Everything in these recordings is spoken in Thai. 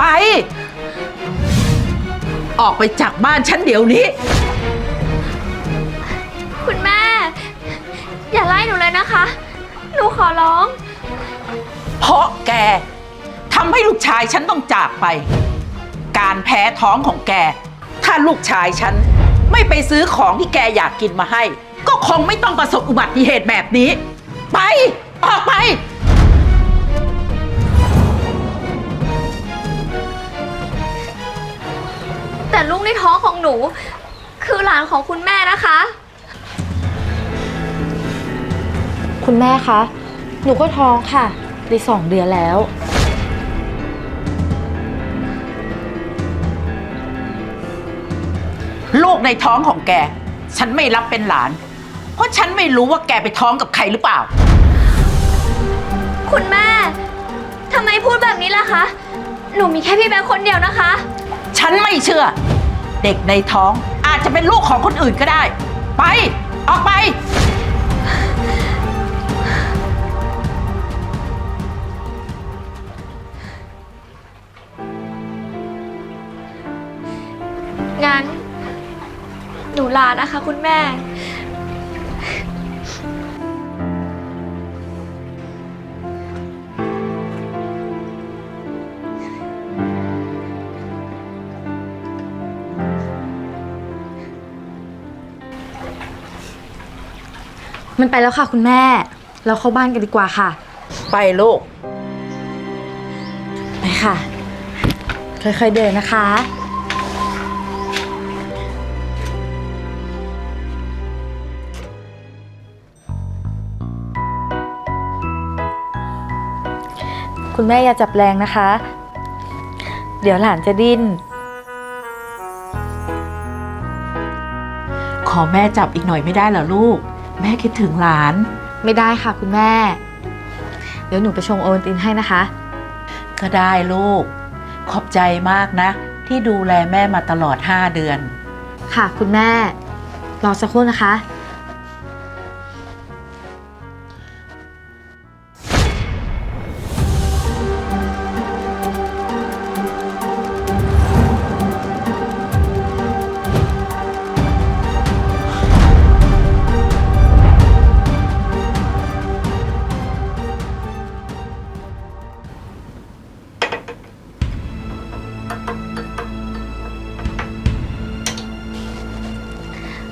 ไป ออกไปจากบ้านฉันเดี๋ยวนี้ คุณแม่ อย่าไล่หนูเลยนะคะ หนูขอร้อง เพราะแกทำให้ลูกชายฉันต้องจากไป การแพ้ท้องของแก ถ้าลูกชายฉัน ไม่ไปซื้อของที่แกอยากกินมาให้ ก็คงไม่ต้องประสบอุบัติเหตุแบบนี้ ไป ออกไป แต่ลูกในท้องของหนู คือหลานของคุณแม่นะคะ คุณแม่คะ หนูก็ท้องค่ะได้สองเดือนแล้ว ลูกในท้องของแก ฉันไม่รับเป็นหลาน เพราะฉันไม่รู้ว่าแกไปท้องกับใครหรือเปล่า คุณแม่ทำไมพูดแบบนี้ล่ะคะ หนูมีแค่พี่แบงค์คนเดียวนะคะ ฉันไม่เชื่อ เด็กในท้องอาจจะเป็นลูกของคนอื่นก็ได้ ไป ออกไป งั้น หนูลานะคะคุณแม่ มันไปแล้วค่ะคุณแม่ เราเข้าบ้านกันดีกว่าค่ะ ไปลูก ไปค่ะ ค่อยๆเดินนะคะ คุณแม่อย่าจับแรงนะคะ เดี๋ยวหลานจะดิ้น ขอแม่จับอีกหน่อยไม่ได้เหรอลูก แม่คิดถึงหลาน ไม่ได้ค่ะคุณแม่ เดี๋ยวหนูไปชงโอวัลตินให้นะคะ ก็ได้ลูก ขอบใจมากนะ ที่ดูแลแม่มาตลอด 5 เดือน ค่ะคุณแม่ รอสักครู่นะคะ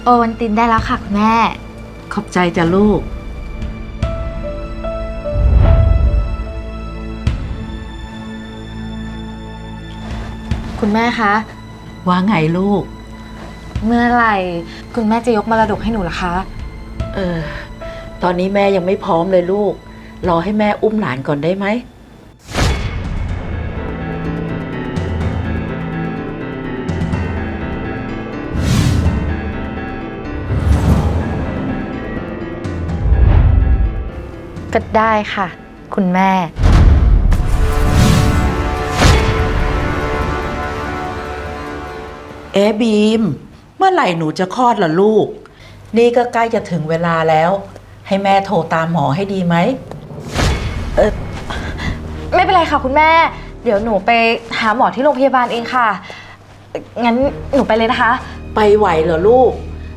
โอวันตินได้แล้วค่ะคุณแม่ ขอบใจจ้ะลูก คุณแม่คะ ว่าไงลูก เมื่อไหร่ คุณแม่จะยกมรดกให้หนูล่ะคะ เออ ตอนนี้แม่ยังไม่พร้อมเลยลูก รอให้แม่อุ้มหลานก่อนได้ไหม ก็ได้ค่ะ คุณแม่ เอ๊ะบีม เมื่อไหร่หนูจะคลอดล่ะลูก นี่ก็ใกล้จะถึงเวลาแล้ว ให้แม่โทรตามหมอให้ดีไหม ไม่เป็นไรค่ะคุณแม่ เดี๋ยวหนูไปหาหมอที่โรงพยาบาลเองค่ะ งั้นหนูไปเลยนะคะ ไปไหวเหรอลูก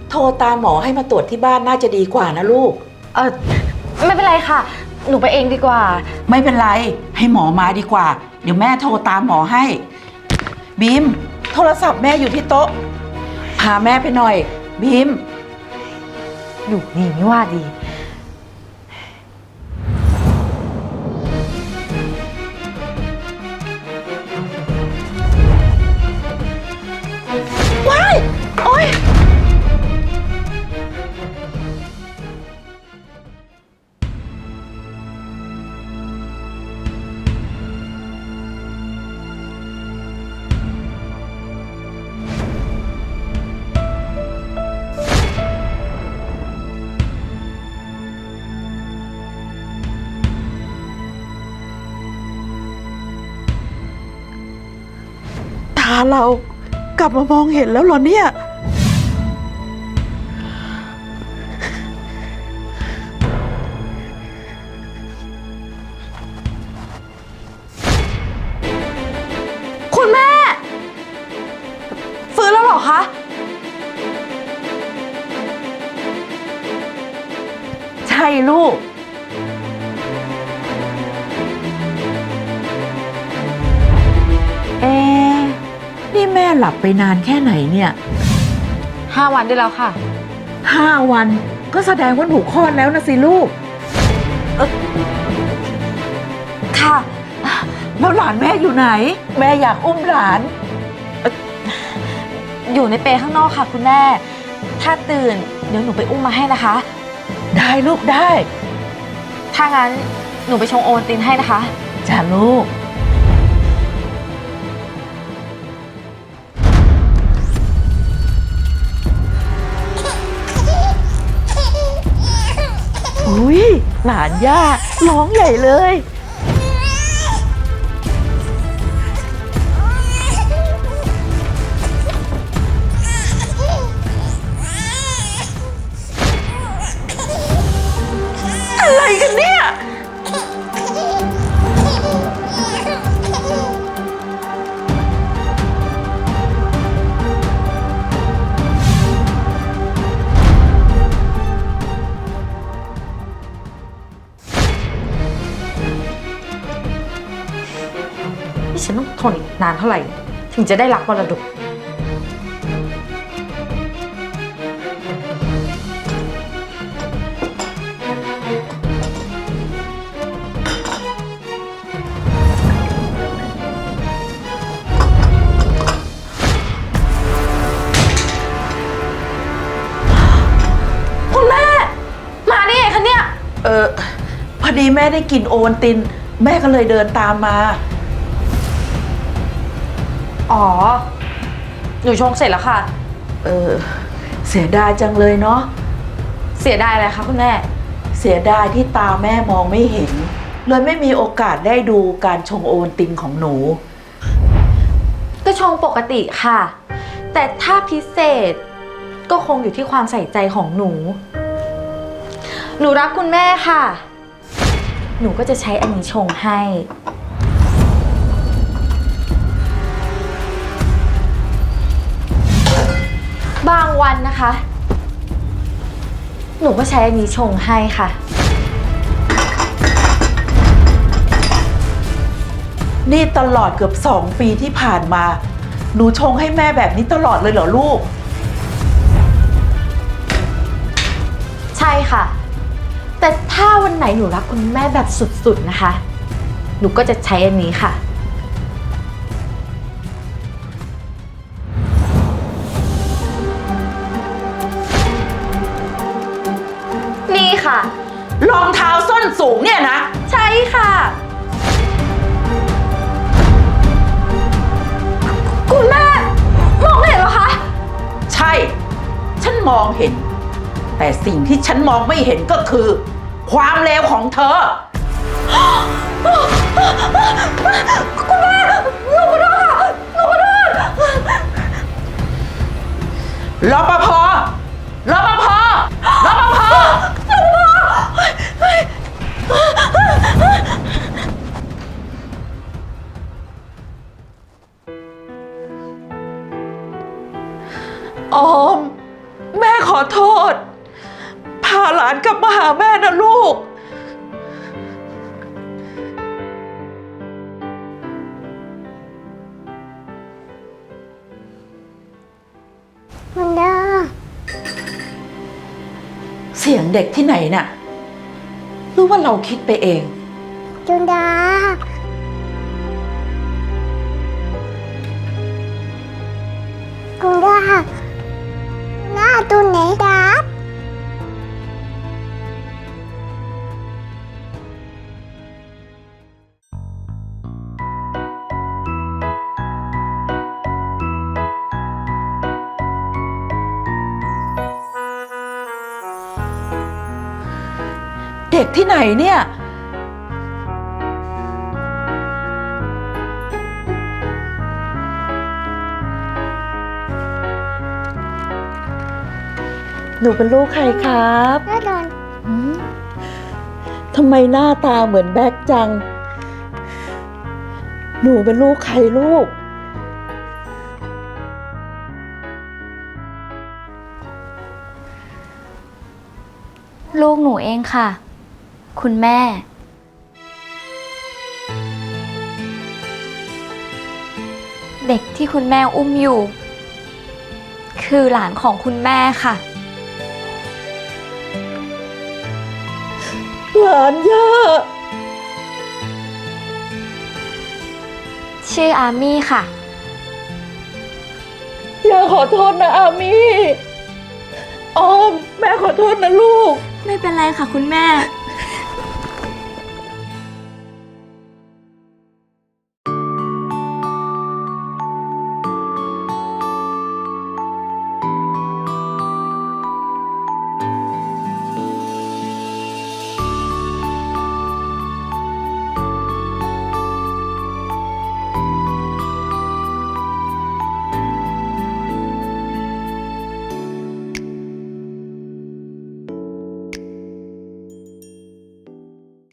โทรตามหมอให้มาตรวจที่บ้านน่าจะดีกว่านะลูก เออ ไม่เป็นไรค่ะ หนูไปเองดีกว่า ไม่เป็นไร ให้หมอมาดีกว่า เดี๋ยวแม่โทรตามหมอให้ บีม โทรศัพท์แม่อยู่ที่โต๊ะ พาแม่ไปหน่อย บีม อยู่ดีไม่ว่าดี เรากลับมามองเห็นแล้วเหรอเนี่ย แม่หลับไปนานแค่ไหนเนี่ยห้าวันได้แล้วค่ะ ห้าวันก็แสดงว่าหนูคลอดแล้วนะสิลูก ค่ะ แล้วหลานแม่อยู่ไหน แม่อยากอุ้มหลาน อยู่ในเปรข้างนอกค่ะคุณแม่ ถ้าตื่นเดี๋ยวหนูไปอุ้มมาให้นะคะ ได้ลูกได้ ถ้างั้นหนูไปชงโอวัลตินให้นะคะ จ้าลูก อุ้ยหลานย่าร้องใหญ่เลย นอีกนานเท่าไหร่ ถึงจะได้รักมรดก คุณแม่ มาได้ไงคะเนี่ย เออพอดีแม่ได้กลินโอวัลติน แม่ก็เลยเดินตามมา อ๋อ หนูชงเสร็จแล้วค่ะ เออ เสียดายจังเลยเนาะ เสียดายอะไรคะคุณแม่ เสียดายที่ตาแม่มองไม่เห็น เลยไม่มีโอกาสได้ดูการชงโอวัลตินของหนู ก็ชงปกติค่ะ แต่ถ้าพิเศษก็คงอยู่ที่ความใส่ใจของหนู หนูรักคุณแม่ค่ะ หนูก็จะใช้อันนี้ชงให้ บางวันนะคะ หนูก็ใช้อันนี้ชงให้ค่ะ นี่ตลอดเกือบสองปีที่ผ่านมา หนูชงให้แม่แบบนี้ตลอดเลยเหรอลูก ใช่ค่ะ แต่ถ้าวันไหนหนูรักคุณแม่แบบสุดๆนะคะ หนูก็จะใช้อันนี้ค่ะ มองเห็น แต่สิ่งที่ฉันมองไม่เห็นก็คือ ความเลวของเธอ คุณแม่หนูขอโทษค่ะหนูขอโทษรปภรปภรปภออมแม่ขอ โทษ พาหลานกลับมาหาแม่นะลูก มันดาเสียงเด็กที่ไหนน่ะหรือว่าเราคิดไปเอง จุนดา ด็กที่ไหนเนี่ย หนูเป็นลูกใครครับแม่ดอนทำไมหน้าตาเหมือนแบ๊กจัง หนูเป็นลูกใครลูก ลูกหนูเองค่ะ คุณแม่ เด็กที่คุณแม่อุ้มอยู่ คือหลานของคุณแม่ค่ะ หลานย่า ชื่ออามี่ค่ะ ย่าขอโทษนะอามี่ออม แม่ขอโทษนะลูก ไม่เป็นไรค่ะคุณแม่